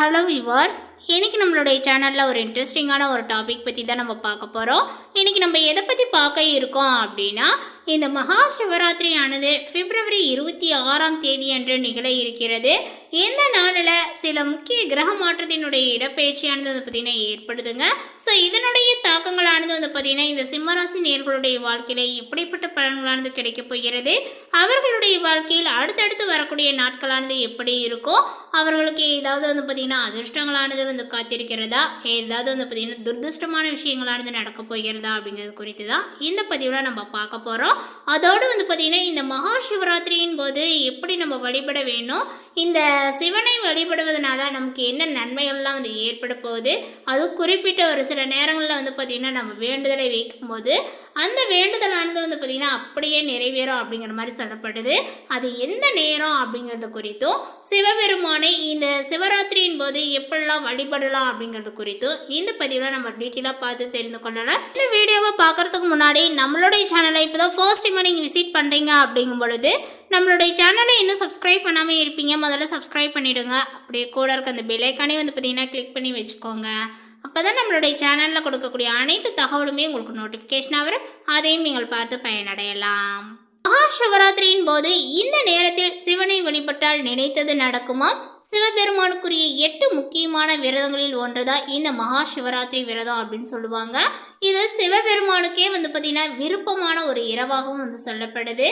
hello viewers. இன்னைக்கு நம்மளுடைய சேனலில் ஒரு இன்ட்ரெஸ்டிங்கான ஒரு டாபிக் பற்றி தான் நம்ம பார்க்க போகிறோம் இன்னைக்கு நம்ம எதை பற்றி பார்க்க இருக்கோம் அப்படின்னா இந்த மகா சிவராத்திரி ஆனது பிப்ரவரி இருபத்தி ஆறாம் தேதி அன்று நிகழ இருக்கிறது. இந்த நாளில் சில முக்கிய கிரக மாற்றத்தினுடைய இடப்பெயர்ச்சியானது வந்து பார்த்திங்கன்னா ஏற்படுதுங்க. ஸோ இதனுடைய தாக்கங்களானது வந்து பார்த்திங்கன்னா இந்த சிம்மராசி நேர்களுடைய வாழ்க்கையில் எப்படிப்பட்ட பலன்களானது கிடைக்கப் போகிறது? அவர்களுடைய வாழ்க்கையில் அடுத்தடுத்து வரக்கூடிய நாட்களானது எப்படி இருக்கோ அவர்களுக்கு ஏதாவது வந்து பார்த்திங்கன்னா அதிர்ஷ்டங்களானது வந்து காத்திருக்கிறதா? ஏதாவது வந்து பார்த்திங்கன்னா துர்திருஷ்டமான விஷயங்களானது நடக்க போகிறதா அப்படிங்கிறது குறித்து தான் இந்த பதிவில் நம்ம பார்க்க போகிறோம் அதோடு வந்து பார்த்திங்கன்னா இந்த மகா சிவராத்திரியின் போது எப்படி நம்ம வழிபட வேணும்? இந்த சிவனை வழிபடுவதனால நமக்கு என்ன நன்மைகள்லாம் வந்து ஏற்பட போகுது? அது குறிப்பிட்ட ஒரு சில நேரங்களில் வந்து பார்த்திங்கன்னா நம்ம வேண்டுதலை வைக்கும்போது அந்த வேண்டுதலானது வந்து பார்த்திங்கன்னா அப்படியே நிறைவேறும் அப்படிங்கிற மாதிரி சொல்லப்படுது. அது எந்த நேரம் அப்படிங்கிறது குறித்தும் சிவபெருமானை இந்த சிவராத்திரியின் போது எப்படிலாம் வழிபடலாம் அப்படிங்கிறது குறித்தும் இந்த பதிவில் நம்ம டீட்டெயிலாக பார்த்து தெரிந்து கொள்ளலாம். இந்த வீடியோவை பார்க்குறதுக்கு முன்னாடி நம்மளுடைய சேனலை இப்போ தான் ஃபர்ஸ்ட் டைம் நீங்கள் விசிட் பண்ணுறீங்க அப்படிங்கும் பொழுது நம்மளுடைய சேனலை இன்னும் சப்ஸ்கிரைப் பண்ணாமல் இருப்பீங்க. முதல்ல சப்ஸ்கிரைப் பண்ணிவிடுங்க அப்படியே கூட இருக்க அந்த பெல்லைக்கானே வந்து பார்த்தீங்கன்னா கிளிக் பண்ணி வச்சுக்கோங்க. அப்போ தான் நம்மளுடைய சேனலில் கொடுக்கக்கூடிய அனைத்து தகவலுமே உங்களுக்கு நோட்டிஃபிகேஷனாக வரும். அதையும் நீங்கள் பார்த்து பயனடையலாம். மகா சிவராத்திரியின் போது இந்த நேரத்தில் சிவனை வழிபட்டால் நினைத்தது நடக்குமா? சிவபெருமானுக்குரிய எட்டு முக்கியமான விரதங்களில் ஒன்றுதான் இந்த மகா சிவராத்திரி விரதம் அப்படின்னு சொல்லுவாங்க. இது சிவபெருமானுக்கே வந்து பார்த்திங்கன்னா விருப்பமான ஒரு இரவாகவும் வந்து சொல்லப்படுது.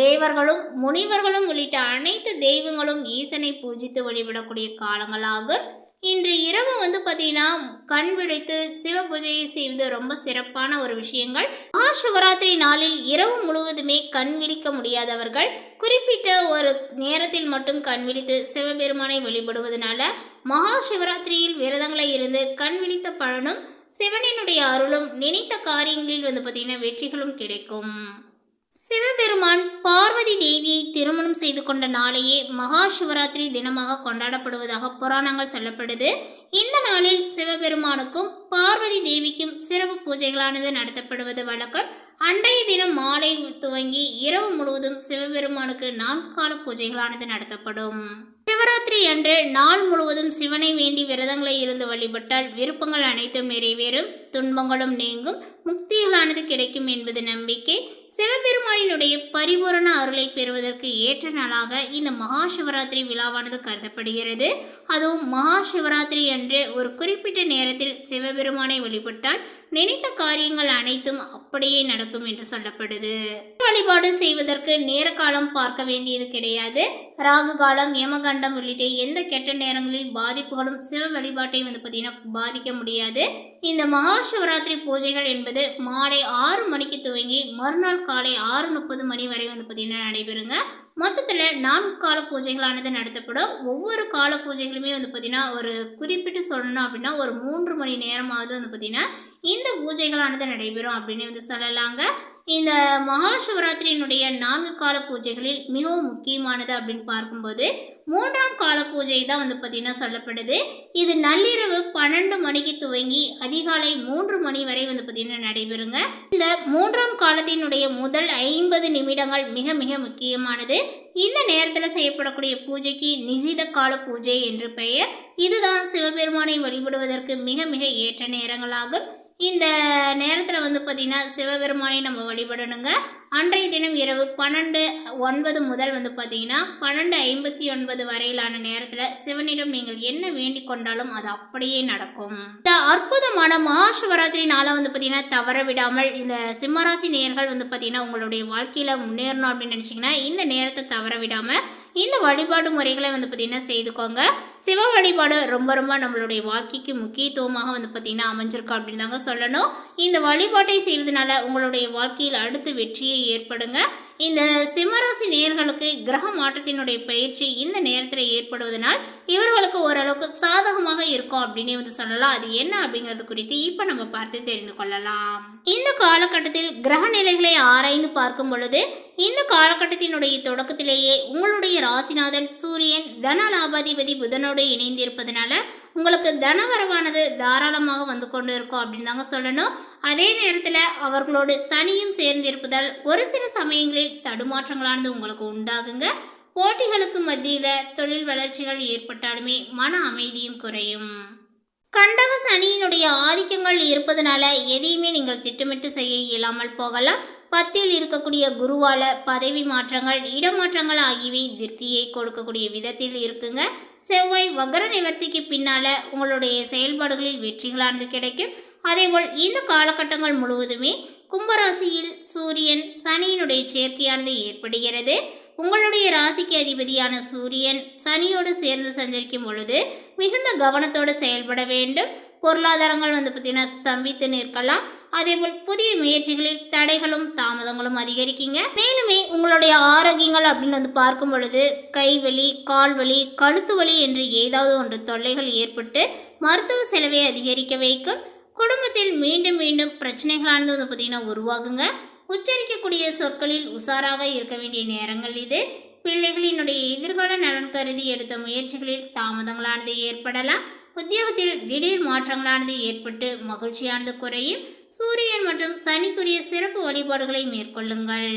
தேவர்களும் முனிவர்களும் உள்ளிட்ட அனைத்து தெய்வங்களும் ஈசனை பூஜித்து வழிபடக்கூடிய காலங்களாகும். இன்று இரவு வந்து பார்த்தீங்கன்னா கண் விழித்து சிவ பூஜையை செய்வது ரொம்ப சிறப்பான ஒரு விஷயங்கள். மகா சிவராத்திரி நாளில் இரவு முழுவதுமே கண் விழிக்க முடியாதவர்கள் குறிப்பிட்ட ஒரு நேரத்தில் மட்டும் கண் விழித்து சிவபெருமானை வழிபடுவதனால மகா சிவராத்திரியில் விரதங்களை இருந்து கண் விழித்த பலனும் சிவனினுடைய அருளும் நினைத்த காரியங்களில் வந்து பார்த்தீங்கன்னா வெற்றிகளும் கிடைக்கும். சிவபெருமான் பார்வதி தேவியை திருமணம் செய்து கொண்ட நாளையே மகா சிவராத்திரி தினமாக கொண்டாடப்படுவதாக புராணங்கள் சொல்லப்படுது. இந்த நாளில் சிவபெருமானுக்கும் பார்வதி தேவிக்கும் சிறப்பு பூஜைகளானது நடத்தப்படுவது வழக்கம். அன்றைய தினம் மாலை துவங்கி இரவு முழுவதும் சிவபெருமானுக்கு நான்கால பூஜைகளானது நடத்தப்படும். சிவராத்திரி அன்று நாள் முழுவதும் சிவனை வேண்டி விரதங்களை இருந்து வழிபட்டால் விருப்பங்கள் அனைத்தும் நிறைவேறும் துன்பங்களும் நீங்கும் முக்திகளானது கிடைக்கும் என்பது நம்பிக்கை. சிவபெருமானினுடைய பரிபூரண அருளை பெறுவதற்கு ஏற்ற நாளாக இந்த மகா சிவராத்திரி விழாவானது கருதப்படுகிறது. அதுவும் மகா சிவராத்திரி அன்று ஒரு குறிப்பிட்ட நேரத்தில் சிவபெருமானை வழிபட்டால் நினைத்த காரியங்கள் அனைத்தும் அப்படியே நடக்கும் என்று சொல்லப்படுது. வழிபாடு செய்வதற்கு நேர காலம் பார்க்க வேண்டியது கிடையாது. ராகு காலம் யமகண்டம் உள்ளிட்ட எந்த கெட்ட நேரங்களில் பாதிப்புகளும் சிவ வழிபாட்டை வந்து பார்த்தீங்கன்னா பாதிக்க முடியாது. இந்த மகா சிவராத்திரி பூஜைகள் என்பது மாலை ஆறு மணிக்கு துவங்கி மறுநாள் காலை ஆறு முப்பது மணி வரை வந்து பார்த்தீங்கன்னா நடைபெறுங்க. மொத்தத்தில் நான்கு கால பூஜைகளானது நடத்தப்படும். ஒவ்வொரு கால பூஜைகளுமே வந்து பார்த்திங்கன்னா ஒரு குறிப்பிட்டு சொல்லணும் அப்படின்னா ஒரு மூன்று மணி நேரமாவது வந்து பார்த்திங்கன்னா இந்த பூஜைகளானது நடைபெறும் அப்படின்னு வந்து சொல்லலாங்க. இந்த மகா சிவராத்திரியினுடைய நான்கு கால பூஜைகளில் மிகவும் முக்கியமானது அப்படின்னு பார்க்கும்போது மூன்றாம் கால பூஜை தான் வந்து பார்த்திங்கன்னா சொல்லப்படுது. இது நள்ளிரவு பன்னெண்டு மணிக்கு துவங்கி அதிகாலை மூன்று மணி வரை வந்து பார்த்திங்கன்னா நடைபெறுங்க. இந்த மூன்றாம் காலத்தினுடைய முதல் ஐம்பது நிமிடங்கள் மிக மிக முக்கியமானது. இந்த நேரத்தில் செய்யப்படக்கூடிய பூஜைக்கு நிசித கால பூஜை என்று பெயர். இதுதான் சிவபெருமானை வழிபடுவதற்கு மிக மிக ஏற்ற நேரங்களாகும். இந்த நேரத்தில் வந்து பார்த்திங்கன்னா சிவபெருமானை நம்ம வழிபடணுங்க. அன்றைய தினம் இரவு பன்னெண்டு ஒன்பது முதல் வந்து பார்த்தீங்கன்னா பன்னெண்டு ஐம்பத்தி ஒன்பது வரையிலான நேரத்தில் சிவனிடம் நீங்கள் என்ன வேண்டி கொண்டாலும் அது அப்படியே நடக்கும். இந்த அற்புதமான மகாசிவராத்திரி நாளை வந்து பார்த்தீங்கன்னா தவற விடாமல் இந்த சிம்மராசி நேர்கள் வந்து பார்த்திங்கன்னா உங்களுடைய வாழ்க்கையில் முன்னேறணும் அப்படின்னு நினச்சிங்கன்னா இந்த நேரத்தை தவற விடாமல் இந்த வழிபாடு முறைகளை வந்து பார்த்திங்கன்னா செய்துக்கோங்க. சிவ வழிபாடு ரொம்ப ரொம்ப நம்மளுடைய வாழ்க்கைக்கு முக்கியத்துவமாக வந்து பார்த்திங்கன்னா அமைஞ்சிருக்கு அப்படின்னு தாங்க சொல்லணும். இந்த வழிபாட்டை செய்வதனால உங்களுடைய வாழ்க்கையில் அடுத்து வெற்றியை ஏற்படுங்க. இந்த சிம்மராசி நேர்களுக்கு கிரக மாற்றத்தினுடைய பயிற்சி இந்த நேரத்தில் ஏற்படுவதனால் இவர்களுக்கு ஓரளவுக்கு சாதகமாக இருக்கும் அப்படின்னு வந்து சொல்லலாம். அது என்ன அப்படிங்கிறது குறித்து இப்போ நம்ம பார்த்து தெரிந்து கொள்ளலாம். இந்த காலகட்டத்தில் கிரக நிலைகளை ஆராய்ந்து பார்க்கும் பொழுது இந்த காலகட்டத்தினுடைய தொடக்கத்திலேயே உங்களுடைய ராசிநாதன் சூரியன் தன லாபாதிபதி புதனோடு இணைந்திருப்பதனால உங்களுக்கு தனவரவானது தாராளமாக வந்து கொண்டு இருக்கும் அப்படின்னு தாங்க சொல்லணும். அதே நேரத்தில் அவர்களோடு சனியும் சேர்ந்திருப்பதால் ஒரு சில சமயங்களில் தடுமாற்றங்களானது உங்களுக்கு உண்டாகுங்க. போட்டிகளுக்கு மத்தியில் தொழில் வளர்ச்சிகள் ஏற்பட்டாலுமே மன அமைதியும் குறையும். கண்டக சனியினுடைய ஆதிக்கங்கள் இருப்பதனால எதையுமே நீங்கள் திட்டமிட்டு செய்ய இயலாமல் போகலாம். பத்தில் இருக்கக்கூடிய குருவால பதவி மாற்றங்கள் இடமாற்றங்கள் ஆகியவை திருப்தியை கொடுக்கக்கூடிய விதத்தில் இருக்குங்க. செவ்வாய் வக்ர நிவர்த்திக்கு பின்னால உங்களுடைய செயல்பாடுகளில் வெற்றிகளானது கிடைக்கும். அதேபோல் இந்த காலகட்டங்கள் முழுவதுமே கும்பராசியில் சூரியன் சனியினுடைய சேர்க்கையானது ஏற்படுகிறது. உங்களுடைய ராசிக்கு அதிபதியான சூரியன் சனியோடு சேர்ந்து சஞ்சரிக்கும் பொழுது மிகுந்த கவனத்தோடு செயல்பட வேண்டும். பொருளாதாரங்கள் வந்து பார்த்தீங்கன்னா ஸ்தம்பித்து நிற்கலாம். அதேபோல் புதிய முயற்சிகளில் தடைகளும் தாமதங்களும் அதிகரிக்குங்க. மேலுமே உங்களுடைய ஆரோக்கியங்கள் அப்படின்னு வந்து பார்க்கும் பொழுது கைவலி கால்வலி கழுத்து வலி என்று ஏதாவது ஒன்று தொல்லைகள் ஏற்பட்டு மருத்துவ செலவை அதிகரிக்க வைக்கும். குடும்பத்தில் மீண்டும் மீண்டும் பிரச்சனைகளானது வந்து பார்த்திங்கன்னா உருவாகுங்க. உச்சரிக்கக்கூடிய சொற்களில் உஷாராக இருக்க வேண்டிய நேரங்கள் இது. பிள்ளைகளினுடைய எதிர்கால நலன் கருதி எடுத்த முயற்சிகளில் தாமதங்களானது ஏற்படலாம். உத்தியோகத்தில் திடீர் மாற்றங்களானது ஏற்பட்டு மகிழ்ச்சியானது குறையும். சூரியன் மற்றும் சனிக்குரிய சிறப்பு வழிபாடுகளை மேற்கொள்ளுங்கள்.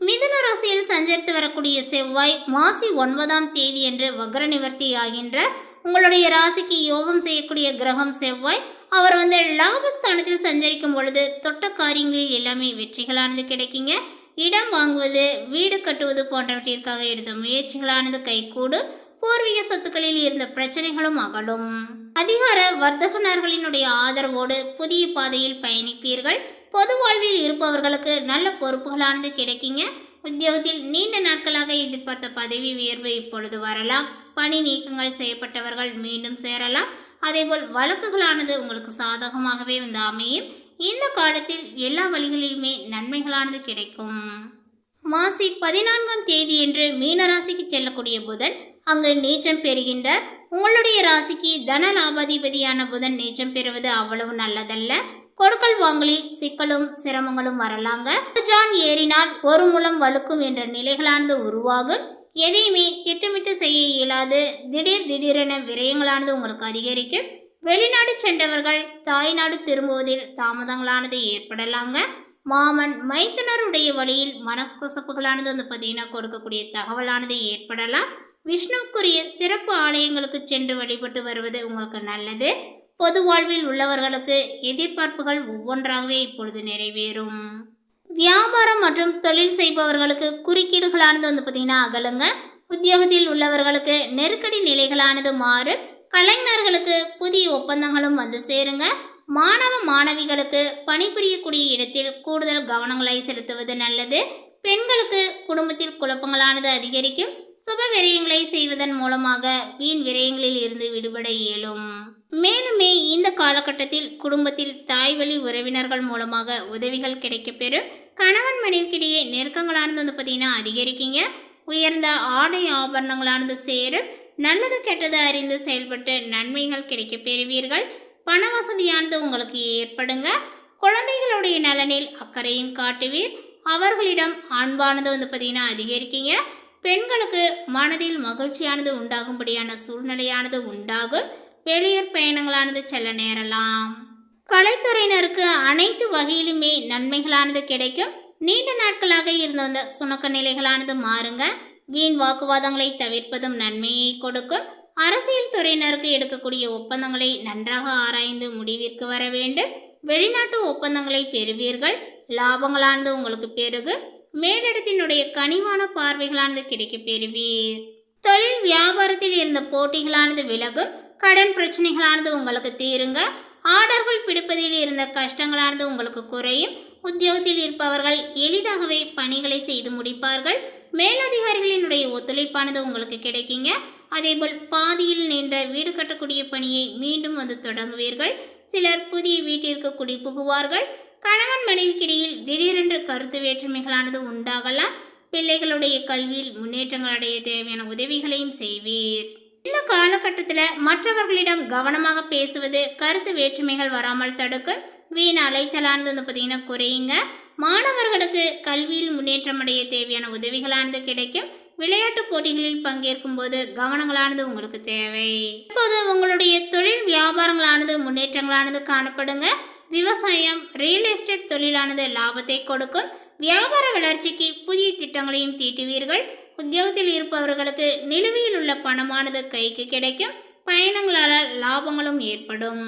மிதுன ராசியில் சஞ்சரித்து வரக்கூடிய செவ்வாய் மாசி ஒன்பதாம் தேதி என்று வக்ர நிவர்த்தி ஆகின்ற உங்களுடைய ராசிக்கு யோகம் செய்யக்கூடிய கிரகம் செவ்வாய். அவர் வந்து லாபஸ்தானத்தில் சஞ்சரிக்கும் பொழுது தொட்ட காரியங்களில் எல்லாமே வெற்றிகளானது கிடைக்குங்க. இடம் வாங்குவது வீடு கட்டுவது போன்றவற்றிற்காக எடுத்த முயற்சிகளானது கைகூடும். பூர்வீக சொத்துக்களில் இருந்த பிரச்சனைகளும் அகலும். அதிகார வர்த்தகனர்களினுடைய ஆதரவோடு புதிய பாதையில் பயணிப்பீர்கள். பொது வாழ்வில் இருப்பவர்களுக்கு நல்ல பொறுப்புகளானது கிடைக்குங்க. உத்தியோகத்தில் நீண்ட நாட்களாக எதிர்பார்த்த பதவி உயர்வு இப்பொழுது வரலாம். பணி நீக்கங்கள் செய்யப்பட்டவர்கள் மீண்டும் சேரலாம். அதேபோல் வழக்குகளானது உங்களுக்கு சாதகமாகவே வந்து அமையும். இந்த காலத்தில் எல்லா வழிகளிலுமே நன்மைகளானது கிடைக்கும். மாசி பதினான்காம் தேதியன்று மீனராசிக்கு செல்லக்கூடிய புதன் அங்கு நீச்சம் பெறுகின்றார். உங்களுடைய ராசிக்கு தன லாபாதிபதியான புதன் நீச்சம் பெறுவது அவ்வளவு நல்லதல்ல. கொடுக்கல் வாங்கலில் சிக்கலும் சிரமங்களும் வரலாங்க. ஜான் ஏறினால் ஒரு மூலம் வழுக்கும் என்ற நிலைகளானது உருவாகும். எதையுமே திட்டமிட்டு செய்ய இயலாது. திடீர் திடீரென விரயங்களானது உங்களுக்கு அதிகரிக்கும். வெளிநாடு சென்றவர்கள் தாய்நாடு திரும்புவதில் தாமதங்களானது ஏற்படலாங்க. மாமன் மைத்துனருடைய வழியில் மனக்கசப்புகளானது வந்து பார்த்தீங்கன்னா கொடுக்கக்கூடிய தகவலானது ஏற்படலாம். விஷ்ணுக்குரிய சிறப்பு ஆலயங்களுக்கு சென்று வழிபட்டு வருவது உங்களுக்கு நல்லது. பொது வாழ்வில் உள்ளவர்களுக்கு எதிர்பார்ப்புகள் ஒவ்வொன்றாகவே இப்பொழுது நிறைவேறும். வியாபாரம் மற்றும் தொழில் செய்பவர்களுக்கு குறுக்கீடுகளானது வந்து பார்த்தீங்கன்னா அகலுங்க. உத்தியோகத்தில் உள்ளவர்களுக்கு நெருக்கடி நிலைகளானது மாறு. கலைஞர்களுக்கு புதிய ஒப்பந்தங்களும் வந்து சேருங்க. மாணவ மாணவிகளுக்கு பணிபுரியக்கூடிய இடத்தில் கூடுதல் கவனங்களை செலுத்துவது நல்லது. பெண்களுக்கு குடும்பத்தில் குழப்பங்களானது அதிகரிக்கும். சுப விரயங்களை செய்வதன் மூலமாக வீண் விரயங்களில் இருந்து விடுபட இயலும். மேலுமே இந்த காலகட்டத்தில் குடும்பத்தில் தாய்வழி உறவினர்கள் மூலமாக உதவிகள் கிடைக்கப்பெறும் கணவன் மனைவிக்கிடையே நெருக்கங்களானது வந்து பார்த்தீங்கன்னா அதிகரிக்கீங்க. உயர்ந்த ஆடை ஆபரணங்களானது சேரும். நல்லது கெட்டது அறிந்து செயல்பட்டு நன்மைகள் கிடைக்கப் பெறுவீர்கள். பண வசதியானது உங்களுக்கு ஏற்படுங்க. குழந்தைகளுடைய நலனில் அக்கறையும் காட்டுவீர். அவர்களிடம் அன்பானது வந்து பார்த்தீங்கன்னா அதிகரிக்கீங்க. பெண்களுக்கு மனதில் மகிழ்ச்சியானது உண்டாகும்படியான சூழ்நிலையானது உண்டாகும். வெளியூர் பயணங்களானது செல்ல நேரலாம். கலைத்துறையினருக்கு அனைத்து வகையிலுமே நன்மைகளானது கிடைக்கும். நீண்ட நாட்களாக இருந்து வந்த சுணக்க நிலைகளானது மாறுங்க. வீண் வாக்குவாதங்களை தவிர்ப்பதும் நன்மையை கொடுக்கும். அரசியல் துறையினருக்கு எடுக்கக்கூடிய ஒப்பந்தங்களை நன்றாக ஆராய்ந்து முடிவிற்கு வர வேண்டும். வெளிநாட்டு ஒப்பந்தங்களை பெறுவீர்கள். லாபங்களானது உங்களுக்கு பெருகு மேலிடத்தினுடைய கனிவான பார்வைகளானது கிடைக்கப் பெறுவீர். தொழில் வியாபாரத்தில் இருந்த போட்டிகளானது விலகும் கடன் பிரச்சனைகளானது உங்களுக்கு தீருங்க ஆர்டர்கள் பிடிப்பதில் இருந்த கஷ்டங்களானது உங்களுக்கு குறையும் உத்தியோகத்தில் இருப்பவர்கள் எளிதாகவே பணிகளை செய்து முடிப்பார்கள் மேலதிகாரிகளினுடைய ஒத்துழைப்பானது உங்களுக்கு கிடைக்குங்க அதேபோல் பாதியில் நின்ற வீடு கட்டக்கூடிய பணியை மீண்டும் வந்து தொடங்குவீர்கள் சிலர் புதிய வீட்டிற்கு குடி புகுவார்கள் கணவன் மனைவிக்கிடையில் திடீரென்று கருத்து வேற்றுமைகளானது உண்டாகலாம். பிள்ளைகளுடைய கல்வியில் முன்னேற்றங்கள் அடைய தேவையான உதவிகளையும் செய்வீர். இந்த காலகட்டத்தில் மற்றவர்களிடம் கவனமாக பேசுவது கருத்து வேற்றுமைகள் வராமல் தடுக்கும் வீண் அலைச்சலானது வந்து பார்த்தீங்கன்னா குறையுங்க. மாணவர்களுக்கு கல்வியில் முன்னேற்றம் அடைய தேவையான உதவிகளானது கிடைக்கும். விளையாட்டு போட்டிகளில் பங்கேற்கும் போது கவனங்களானது உங்களுக்கு தேவை. இப்போது உங்களுடைய தொழில் வியாபாரங்களானது முன்னேற்றங்களானது காணப்படுங்க. விவசாயம் ரியல் எஸ்டேட் தொழிலானது லாபத்தை கொடுக்கும். வியாபார வளர்ச்சிக்கு புதிய திட்டங்களையும் தீட்டுவீர்கள். உத்தியோகத்தில் இருப்பவர்களுக்கு நிலுவையில் உள்ள பணமானது கைக்கு கிடைக்கும். பயணங்களால் லாபங்களும் ஏற்படும்.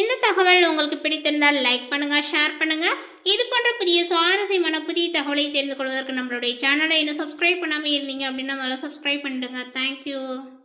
இந்த தகவல் உங்களுக்கு பிடித்திருந்தால் லைக் பண்ணுங்க ஷேர் பண்ணுங்க. இது போன்ற புதிய சுவாரஸ்யமான புதிய தகவலை தெரிந்து கொள்வதற்கு நம்மளுடைய சேனலை இன்னும் சப்ஸ்கிரைப் பண்ணாமல் இருந்தீங்க அப்படின்னா முதல்ல சப்ஸ்கிரைப் பண்ணிடுங்க. தேங்க்யூ